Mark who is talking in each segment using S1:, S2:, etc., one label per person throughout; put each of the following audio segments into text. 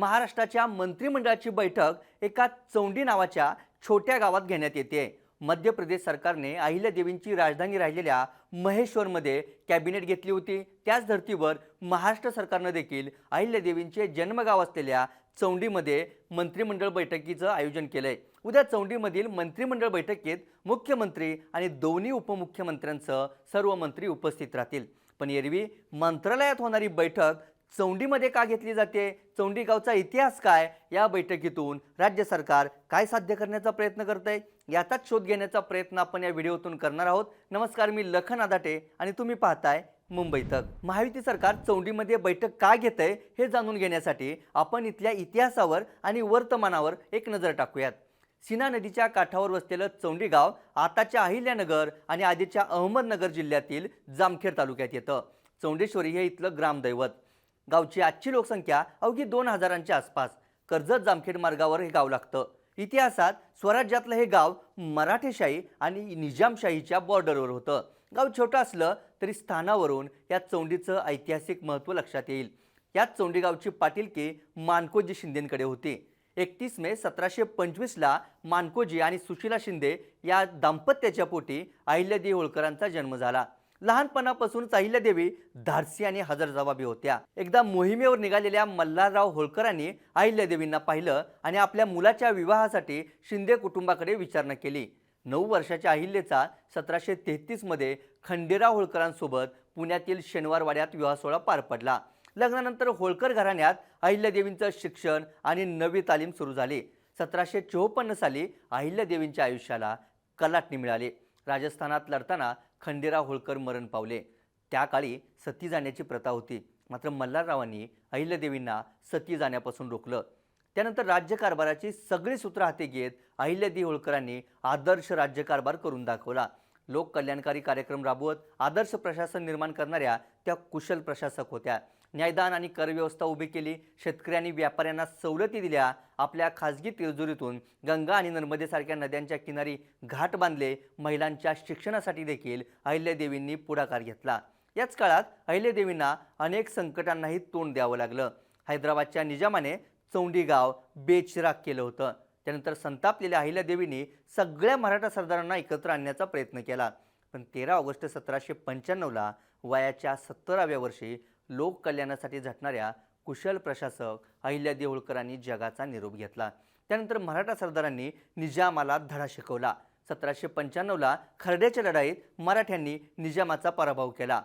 S1: महाराष्ट्राच्या मंत्रिमंडळाची बैठक एका चौंडी नावाच्या छोट्या गावात घेण्यात येते. मध्य प्रदेश सरकारने अहिल्यादेवींची राजधानी राहिलेल्या महेश्वरमध्ये कॅबिनेट घेतली होती. त्याच धर्तीवर महाराष्ट्र सरकारनं देखील अहिल्यादेवींचे जन्मगाव असलेल्या चौंडीमध्ये मंत्रिमंडळ बैठकीचं आयोजन केलंय. उद्या चौंडीमधील मंत्रिमंडळ बैठकीत मुख्यमंत्री आणि दोन्ही उपमुख्यमंत्र्यांसह सर्व मंत्री उपस्थित राहतील. पण एरवी मंत्रालयात होणारी बैठक चौंडीमध्ये का घेतली जाते? चौंडी गावचा इतिहास काय? या बैठकीतून राज्य सरकार काय साध्य करण्याचा प्रयत्न करतंय? याचाच शोध घेण्याचा प्रयत्न आपण या व्हिडिओतून करणार आहोत. नमस्कार मी लखन आदाटे आणि तुम्ही पाहताय मुंबई तक. महायुती सरकार चौंडीमध्ये बैठक का घेत आहे हे जाणून घेण्यासाठी आपण इथल्या इतिहासावर आणि वर्तमानावर एक नजर टाकूयात. सीना नदीच्या काठावर वसलेलं चौंडी गाव आताच्या अहिल्यानगर आणि आधीच्या अहमदनगर जिल्ह्यातील जामखेड तालुक्यात येतं. चौंडेश्वरी हे इथलं ग्रामदैवत. गावची आजची लोकसंख्या अवघी दोन हजारांच्या आसपास. कर्जत जामखेड मार्गावर हे गाव लागतं. इतिहासात स्वराज्यातलं हे गाव मराठेशाही आणि निजामशाहीच्या बॉर्डरवर होतं. गाव छोटं असलं तरी स्थानावरून या चौंडीचं ऐतिहासिक महत्त्व लक्षात येईल. याच चौंडी गावची पाटीलकी मानकोजी शिंदेंकडे होती. एकतीस मे सतराशे पंचवीसला मानकोजी आणि सुशीला शिंदे या दाम्पत्याच्या पोटी अहिल्यादेवी होळकरांचा जन्म झाला. लहानपणापासून अहिल्यादेवी धाडसी आणि हजरजबाबी होत्या. एकदा मोहिमेवर निघालेल्या मल्हारराव होळकरांनी अहिल्यादेवींना पाहिलं आणि आपल्या मुलाच्या विवाहासाठी शिंदे कुटुंबाकडे विचारणा केली. नऊ वर्षाच्या अहिल्याचा सतराशे तेहतीसमध्ये खंडेराव होळकरांसोबत पुण्यातील शनिवारवाड्यात विवाह सोहळा पार पडला. लग्नानंतर होळकर घराण्यात अहिल्यादेवींचं शिक्षण आणि नवी तालीम सुरू झाली. सतराशे चोपन्न साली अहिल्यादेवींच्या आयुष्याला कलाटणी मिळाली. राजस्थानात लढताना खंडेराव होळकर मरण पावले. त्या काळी सती जाण्याची प्रथा होती. मात्र मल्हाररावांनी अहिल्यादेवींना सती जाण्यापासून रोखलं. त्यानंतर राज्यकारभाराची सगळी सूत्र हाती घेत अहिल्यादेवी होळकरांनी आदर्श राज्यकारभार करून दाखवला. लोक कल्याणकारी कार्यक्रम राबवत आदर्श प्रशासन निर्माण करणाऱ्या त्या कुशल प्रशासक होत्या. न्यायदान आणि करव्यवस्था उभी केली. शेतकऱ्यांनी व्यापाऱ्यांना सवलती दिल्या. आपल्या खाजगी तिरजुरीतून गंगा आणि नर्मदेसारख्या नद्यांच्या किनारी घाट बांधले. महिलांच्या शिक्षणासाठी देखील अहिल्यादेवींनी पुढाकार घेतला. याच काळात अहिल्यादेवींना अनेक संकटांनाही तोंड द्यावं लागलं. हैदराबादच्या निजामाने चौंडी गाव बेचिराग केलं होतं. त्यानंतर संतापलेल्या अहिल्यादेवींनी सगळ्या मराठा सरदारांना एकत्र आणण्याचा प्रयत्न केला. पण तेरा ऑगस्ट सतराशे पंच्याण्णवला वयाच्या सत्तराव्या वर्षी लोक कल्याणासाठी झटणाऱ्या कुशल प्रशासक अहिल्या देऊळकरांनी जगाचा निरोप घेतला. त्यानंतर मराठा सरदारांनी निजामाला धडा शिकवला. सतराशे पंच्याण्णवला खर्ड्याच्या लढाईत मराठ्यांनी निजामाचा पराभव केला.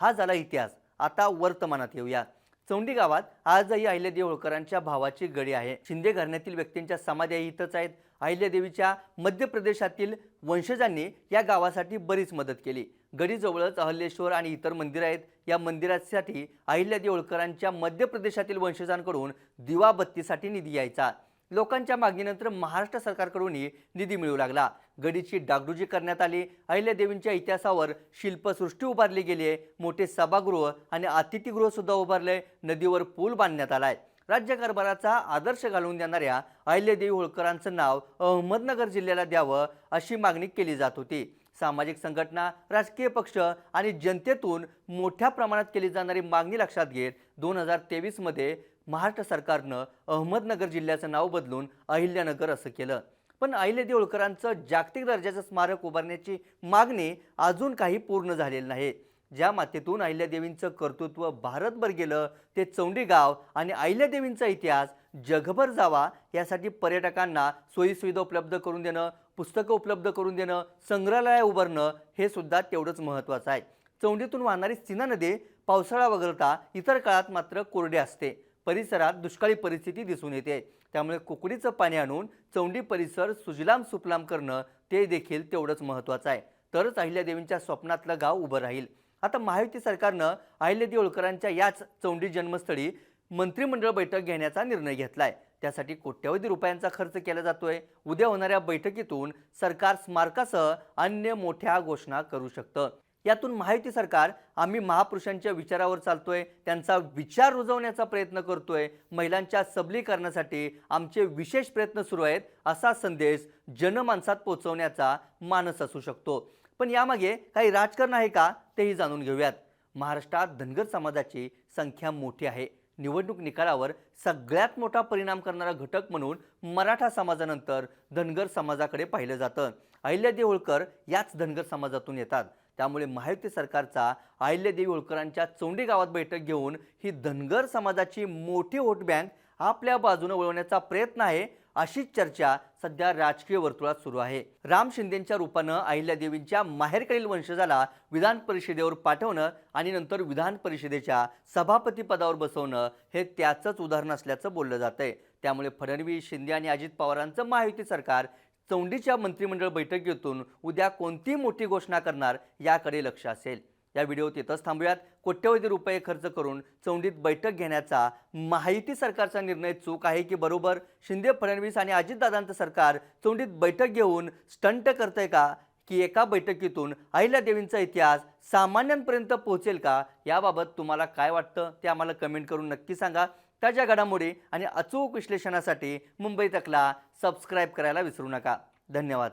S1: हा झाला इतिहास. आता वर्तमानात येऊया. चौंडी गावात आजही अहिल्यादेवी होळकरांच्या भावाची गडी आहे. शिंदे घराण्यातील व्यक्तींच्या समाध्या इथंच आहेत. अहिल्यादेवीच्या मध्य प्रदेशातील वंशजांनी या गावासाठी बरीच मदत केली. गडीजवळच अहल्येश्वर आणि इतर मंदिरं आहेत. या मंदिरासाठी अहिल्या होळकरांच्या मध्य प्रदेशातील वंशजांकडून दिवाबत्तीसाठी निधी यायचा. लोकांच्या मागणीनंतर महाराष्ट्र सरकारकडूनही निधी मिळू लागला. गडीची डागडुजी करण्यात आली. अहिल्यादेवींच्या इतिहासावर शिल्पसृष्टी उभारली गेली आहे. मोठे सभागृह आणि अतिथीगृहसुद्धा उभारले नदीवर पूल बांधण्यात आला आहे राज्य राज्यकारभाराचा आदर्श घालून देणाऱ्या अहिल्यादेवी होळकरांचं नाव अहमदनगर जिल्ह्याला द्यावं अशी मागणी केली जात होती. सामाजिक संघटना राजकीय पक्ष आणि जनतेतून मोठ्या प्रमाणात केली जाणारी मागणी लक्षात घेत दोन हजार तेवीसमध्ये महाराष्ट्र सरकारनं अहमदनगर जिल्ह्याचं नाव बदलून अहिल्यानगर असं केलं. पण अहिल्या होळकरांचं जागतिक दर्जाचं स्मारक उभारण्याची मागणी अजून काही पूर्ण झालेली नाही. ज्या मातेतून अहिल्यादेवींचं कर्तृत्व भारतभर गेलं ते चौंडी गाव आणि अहिल्यादेवींचा इतिहास जगभर जावा यासाठी पर्यटकांना सोयीसुविधा उपलब्ध करून देणं पुस्तकं उपलब्ध करून देणं संग्रहालय उभारणं हे सुद्धा तेवढंच महत्त्वाचं आहे. चौंडीतून वाहणारी सीना नदी पावसाळा वगळता इतर काळात मात्र कोरडे असते. परिसरात दुष्काळी परिस्थिती दिसून येते. त्यामुळे कुकडीचं पाणी आणून चौंडी परिसर सुजलाम सुफलाम करणं ते देखील तेवढंच महत्त्वाचं आहे. तरच अहिल्यादेवींच्या स्वप्नातलं गाव उभं राहील. आता महायुती सरकारनं अहिल्यादेवी होळकरांच्या याच चौंडी जन्मस्थळी मंत्रिमंडळ बैठक घेण्याचा निर्णय घेतला आहे त्यासाठी कोट्यवधी रुपयांचा खर्च केला जातोय. उद्या होणाऱ्या बैठकीतून सरकार स्मारकासह अन्य मोठ्या घोषणा करू शकतं. यातून महायुती सरकार आम्ही महापुरुषांच्या विचारावर चालतोय त्यांचा विचार रुजवण्याचा प्रयत्न करतोय महिलांच्या सबलीकरणासाठी आमचे विशेष प्रयत्न सुरू आहेत असा संदेश जनमानसात पोहोचवण्याचा मानस असू शकतो. पण यामागे काही राजकारण आहे का तेही जाणून घेऊयात. महाराष्ट्रात धनगर समाजाची संख्या मोठी आहे. निवडणूक निकालावर सगळ्यात मोठा परिणाम करणारा घटक म्हणून मराठा समाजानंतर धनगर समाजाकडे पाहिलं जातं. अहिल्यादेवी होळकर याच धनगर समाजातून येतात. त्यामुळे महायुती सरकारचा अहिल्यादेवी होळकरांच्या चोंडी गावात बैठक घेऊन ही धनगर समाजाची मोठी वोट बँक आपल्या बाजूने वळवण्याचा प्रयत्न आहे. अशीच चर्चा सध्या राजकीय वर्तुळात सुरू आहे. राम शिंदेच्या रूपानं अहिल्यादेवींच्या माहेरकडील वंशजाला विधान परिषदेवर पाठवणं आणि नंतर विधान परिषदेच्या सभापती पदावर बसवणं हे त्याचंच उदाहरण असल्याचं बोललं जात आहे त्यामुळे फडणवीस शिंदे आणि अजित पवारांचं महायुती सरकार चौंडीच्या मंत्रिमंडळ बैठकीतून उद्या कोणती मोठी घोषणा करणार याकडे लक्ष असेल. या व्हिडिओत येतच थांबूयात. कोट्यवधी रुपये खर्च करून चौंडीत बैठक घेण्याचा माहिती सरकारचा निर्णय चूक आहे की बरोबर? शिंदे फडणवीस आणि अजितदादांचं सरकार चौंडीत बैठक घेऊन स्टंट करतंय का? की एका बैठकीतून अहिल्यादेवींचा इतिहास सामान्यांपर्यंत पोहोचेल का? याबाबत तुम्हाला काय वाटतं? ते आम्हाला कमेंट करून नक्की सांगा. ताज्या घडामोडी आणि अचूक विश्लेषणासाठी मुंबई तकला सबस्क्राईब करायला विसरू नका. धन्यवाद.